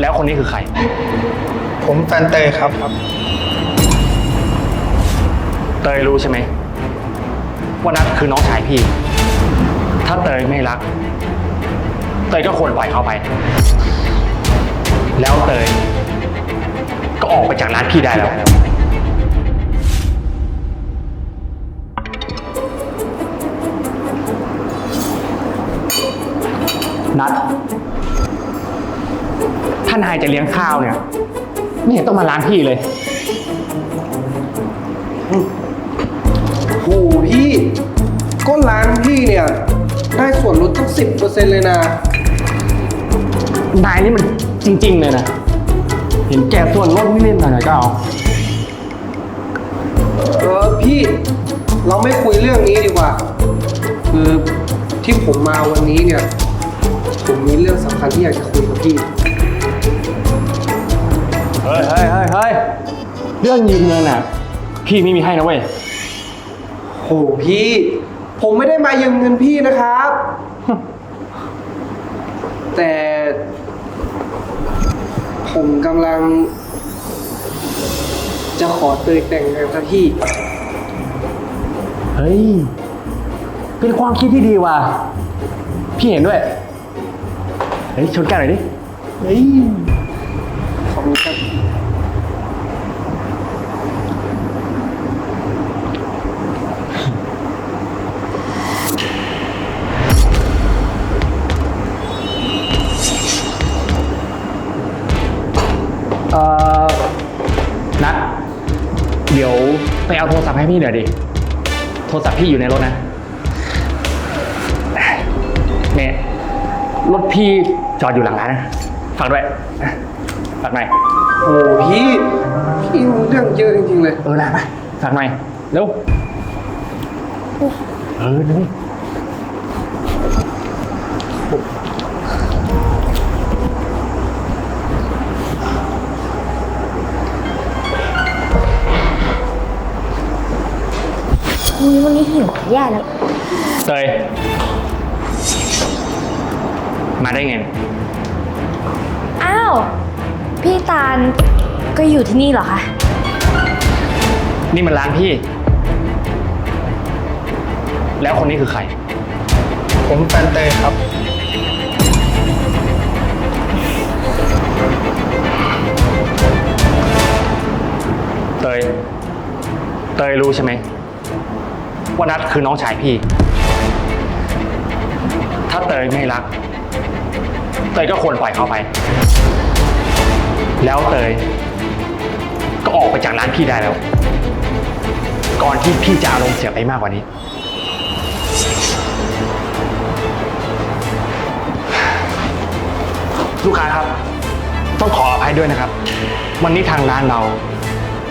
แล้วคนนี้คือใคร ผมแฟนเตยครับ เตยรู้ใช่ไหมว่านัทคือน้องชายพี่ ถ้าเตยไม่รัก เตยก็ควรปล่อยเขาไป แล้วเตยก็ออกไปจากร้านพี่ได้แล้วานายจะเลี้ยงข้าวเนี่ยไม่เห็นต้องมาร้านพี่เลย โหพี่ก็ร้านพี่เนี่ย ได้ส่วนลดตั้งสิบเปอร์เซ็นต์เลยนะ นายนี่มันจริง ๆ เลยนะ เห็นแก่ส่วนลดนิดๆหน่อยๆก็เอา เออพี่เราไม่คุยเรื่องนี้ดีกว่า คือที่ผมมาวันนี้เนี่ย ผมมีเรื่องสำคัญที่อยากจะคุยกับพี่ ฮ้ยเฮ้ยเฮ้ย เรื่องยืมเงินอะ พี่ไม่มีให้นะเว้ย โหพี่ ผมไม่ได้มายืมเงินพี่นะครับ แต่ ผมกำลัง จะขอเตยแต่งงานครับพี่ เฮ้ย เป็นความคิดที่ดีว่ะ พี่เห็นด้วย เฮ้ย ชนแก้วหน่อยดิ เฮ้ย เดี๋ยวไปเอาโทรศัพท์ให้พี่หน่อยดิ โทรศัพท์พี่อยู่ในรถนะเมย์รถพี่จอดอยู่หลังร้านนะฝากด้วยฝากหน่อยโอ้พี่ พี่รู้เรื่องเยอะจริงๆเลย เออนะไปฝากหน่อยเร็วเออนี่ อุ๊ยวันนี้หิวแย่แล้วเตยมาได้ไง อ้าว พี่ตาลก็อยู่ที่นี่เหรอคะ นี่มันร้านพี่ แล้วคนนี้คือใคร ผมแฟนเตยครับ เตย เตยรู้ใช่ไหม ว่านัทคือน้องชายพี่ ถ้าเตยไม่รัก เตยก็ควรปล่อยเขาไป แล้วเตย ก็ออกไปจากร้านพี่ได้แล้ว ก่อนที่พี่จะอารมณ์เสียไปมากกว่านี้ ลูกค้าครับ ต้องขออภัยด้วยนะครับ วันนี้ทางร้านเรา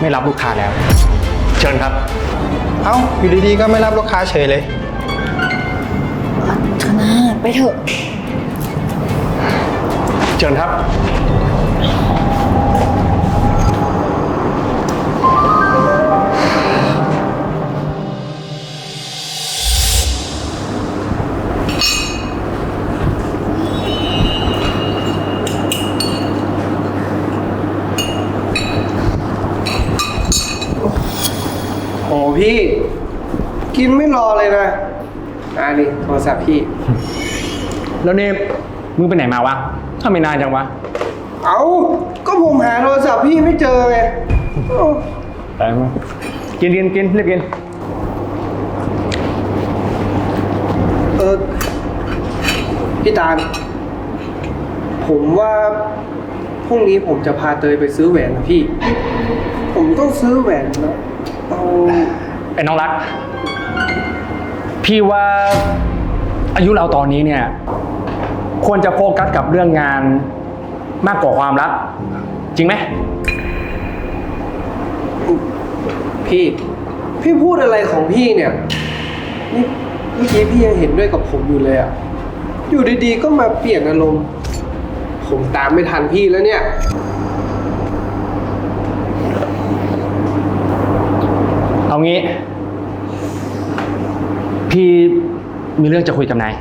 ไม่รับลูกค้าแล้ว เชิญครับ เอ้า อยู่ดีๆ ก็ไม่รับลูกค้าเฉยเลยเธอหน้าไปเถอะ เชิญครับ พี่ กินไม่รอเลยนะอ่านี่โทรศัพท์พี่ แล้วเนี่ยมึงไปไหนมาวะทำไมนานจังวะ เอา ก็ผมหาโทรศัพท์พี่ไม่เจอไงเอ้าไปมากินกินกินรีบกิน เออ พี่ตาล ผมว่าพรุ่งนี้ผมจะพาเตยไปซื้อแหวนนะพี่ ผมต้องซื้อแหวนนะเอา ไอ้น้องรัก พี่ว่าอายุเราตอนนี้เนี่ย ควรจะโฟกัสกับเรื่องงานมากกว่าความรัก จริงไหม พี่ พี่พูดอะไรของพี่เนี่ยนี่เมื่อกี้พี่ยังเห็นด้วยกับผมอยู่เลยอะอยู่ดีๆก็มาเปลี่ยนอารมณ์ ผมตามไม่ทันพี่แล้วเนี่ย เอา งี้ พี่มีเรื่องจะคุยกับนาย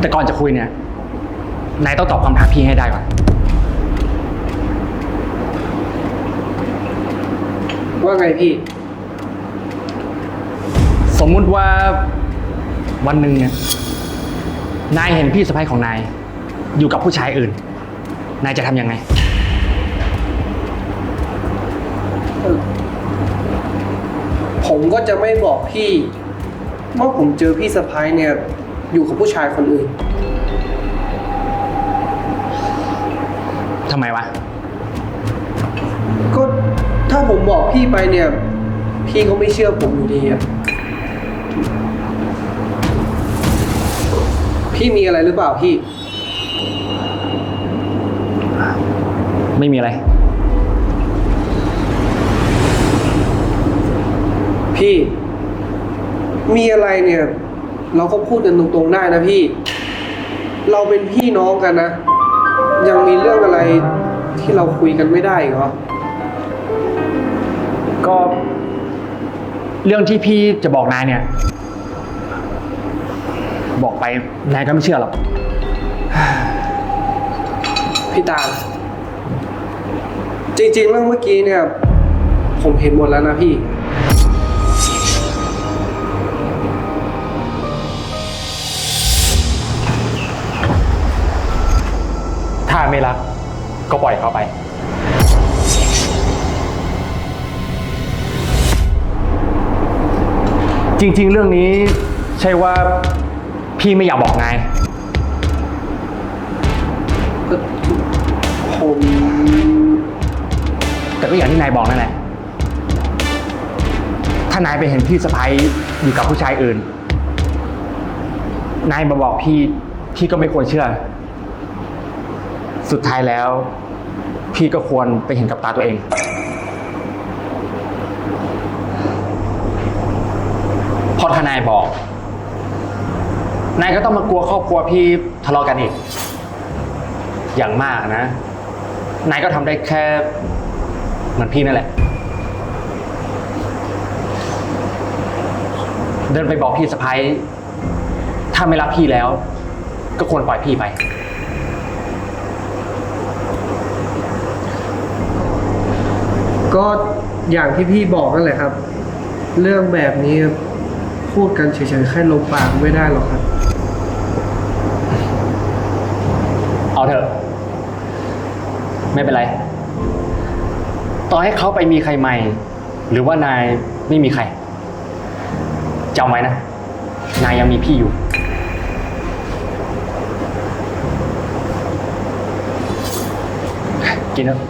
แต่ก่อนจะคุยเนี่ย นายต้องตอบคำถามพี่ให้ได้ก่อน ว่าไงพี่ สมมุติว่าวันหนึ่งเนี่ย นายเห็นพี่สะพ้ยของนาย อยู่กับผู้ชายอื่น นายจะทำยังไง ผมก็จะไม่บอกพี่ว่าผมเจอพี่สะพ้ายเนี่ยอยู่กับผู้ชายคนอื่น ทำไมวะ ก็ถ้าผมบอกพี่ไปเนี่ย พี่ก็ไม่เชื่อผมอยู่ดีอะพี่มีอะไรหรือเปล่าพี่ ไม่มีอะไร พี่ มีอะไรเนี่ย เราก็พูดกันตรงๆได้นะพี่ เราเป็นพี่น้องกันนะ ยังมีเรื่องอะไรที่เราคุยกันไม่ได้อีกเหรอ ก็เรื่องที่พี่จะบอกนายเนี่ย บอกไปนายก็ไม่เชื่อหรอก พี่ตาลจริงๆเรื่องเมื่อกี้เนี่ย ผมเห็นหมดแล้วนะพี่ ไม่รัก ก็ปล่อยเขาไป จริง ๆ เรื่องนี้ใช่ว่าพี่ไม่อยากบอกนาย ผมแต่ก็อย่างที่นายบอกนั่นแหละ ถ้านายไปเห็นพี่สะพ้ยอยู่กับผู้ชายอื่น นายมาบอกพี่ พี่ก็ไม่ควรเชื่อ สุดท้ายแล้ว พี่ก็ควรไปเห็นกับตาตัวเองพราะถ้านายบอก นายก็ต้องมากลัวครอบครัวพี่ทะเลาะกันอีก อย่างมากนะ นายก็ทำได้แค่เหมือนพี่นั่นแหละ เดินไปบอกพี่สะพ้ยถ้าไม่รักพี่แล้ว ก็ควรปล่อยพี่ไป ก็อย่างที่พี่บอกนั่นแหละครับ เรื่องแบบนี้พูดกันเฉยๆแค่ลมปากไม่ได้หรอกครับ เอาเถอะ ไม่เป็นไร ต่อให้เขาไปมีใครใหม่ หรือว่านายไม่มีใครจำไว้นะ นายยังมีพี่อยู่ กินเถอะ